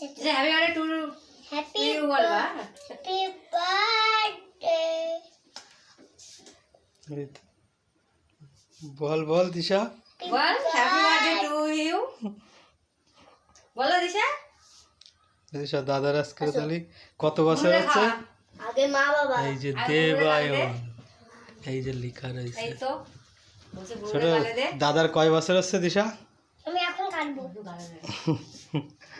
যে happy birthday to happy you বলবা? Happy birthday বল বল দিশা। বল হ্যাপি বার্থডে টু ইউ বলো দিশা। দিশা দাদার আজকে তাহলে কত বছর হচ্ছে? আগে মা বাবা। এই যে দেবায়ন এই যে লেখা রয়েছে। এই তো। ছোট দাদার কয় বছর হচ্ছে দিশা? আমি এখন কাটবো।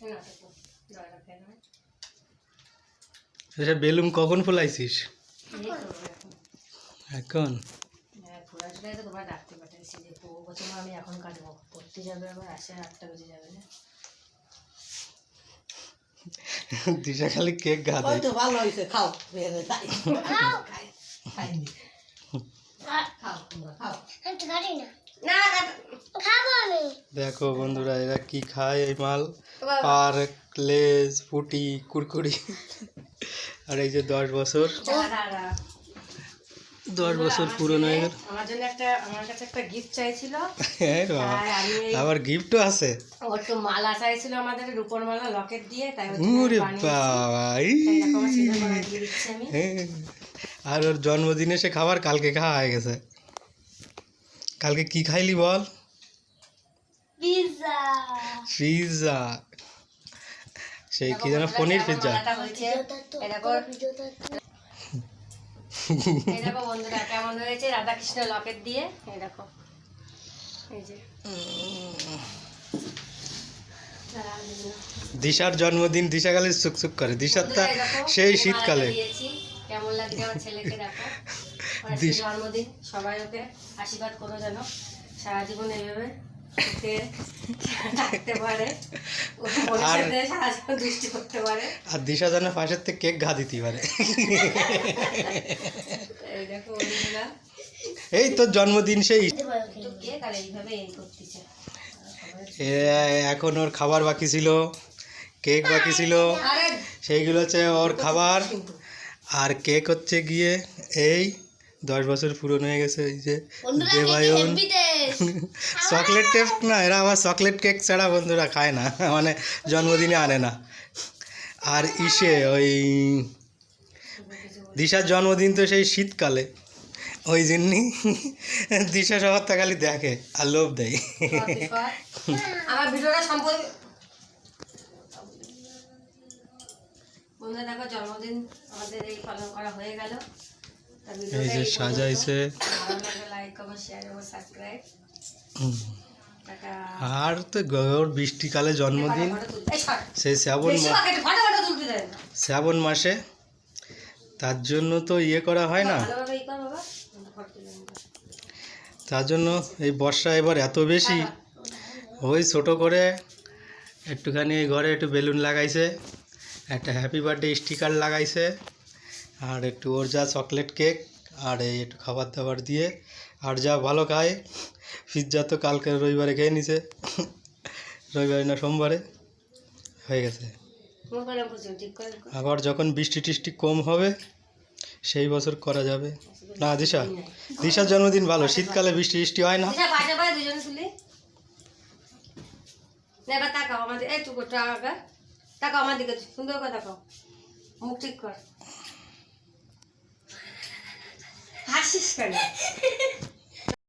সব সময় পাকানো দিশা দাদা আমি আমি কেটে খাই লিবা লিবা ফু দিয়ে লিবা আমি দিচ্ছি তো মেরে দিয়ে কাটবো দিশা তাহলে দাদার কয় বছর হয়ে গেল সাত বছর সাত বছর ওই কি সাত বছর লিখা হুম। আমি দাদার খাব খাও না তো জয়টা খেয়ে নাও। দিশা বেলুন কখন ফুলাইছিস এই করব এখন। এখন হ্যাঁ, ঘোরাঘুরি তো তোমরা ডাকতে পাঠাইছি যে ও বছর আমি এখন কাটবো পড়তে যাবে আবার আসে আটটা বেজে যাবে না দিশা খালি কেক গাদে ওই তো ভালো হয়েছে খাও বেড়ে তাই খাও খাইনি খাও তোমরা খাও আমি তো কাটি না না কাট- খাব আমি দেখো বন্ধুরা এরা কি খায় এই মাল? আর লেজ ফুটি কুরকুরি। আর এই যে দশ বছর। দশ বছর পুরনো হয়ে গেল আমার জন্য একটা আমার কাছে একটা গিফট চাইছিল। হ্যাঁ আবার গিফটও আছে। ওর তো মালা চাইছিল আমাদের রূপর মালা লকেট দিয়ে তাই ওর। বাবা হ্যাঁ। আর ওর জন্মদিনে সে খাবার কালকে খাওয়া হয়ে গেছে। কালকে কি খাইলি বল? পিৎজা পিৎজা সেই কি যেন পনির পিৎজা এই দেখো বন্ধুরা কেমন হয়েছে? রাধা লকেট দিয়ে। এই দেখো। এই যে। দাঁড়া, আমি দিলাম। দিশার জন্মদিন দিশা খালি সুকসুক করে। দিশার তা সেই শীতকালে। কেমন লাগছে আমার ছেলেকে দেখো। জন্মদিন। সবাই ওকে আশীর্বাদ করো যেন। সারা জীবন এইভাবে আর- দিশা যেন পাশের থেকে কেক ঘা দিতে পারে। এই তোর জন্মদিন সেই। এখন ওর খাবার বাকি ছিল। কেক বাকি ছিল। সেইগুলো হচ্ছে ওর খাবার। আর কেক হচ্ছে গিয়ে এই দশ বছর পুরনো হয়ে গেছে এই যে দেবায়ন। চকলেট কেক না এরা আমার চকলেট কেক ছাড়া বন্ধুরা খায় না মানে জন্মদিনে আনে না। আর ইসে ওই দিশার জন্মদিন তো সেই শীতকালে। ওই জন্যই দিশা তা খালি দেখে আর লোভ দেয়। আমার ভিডিওটা সম্পর্কে বন্ধুরা দেখো জন্মদিন আমাদের এই পালন করা হয়ে গেল। এই যে সাজাইছে আর তো ওর বৃষ্টিকালে জন্মদিন। সেই শ্রাবণ। শ্রাবণ মাসে তার জন্য তো ইয়ে করা হয় না। তার জন্য এই বর্ষা এবার এত বেশি ওই ছোট করে একটুখানি এই ঘরে একটু বেলুন লাগাইছে একটা হ্যাপি বার্থডে স্টিকার লাগাইছে আর একটু ওর যা চকলেট কেক আর এই একটু খাবার দাবার দিয়ে আর যা ভালো খায় পিৎজা তো কালকে রবিবারে খেয়ে নিছে। রবিবারে না সোমবারে, হয়ে গেছে। আবার যখন বৃষ্টি টিষ্টি কম হবে, সেই বছর করা যাবে। না, দিশা, দিশার জন্মদিন ভালো, শীতকালে বৃষ্টি টিষ্টি হয় না। তাকাও আমার দিকে, সুন্দর মুখ ঠিক কর। 確かに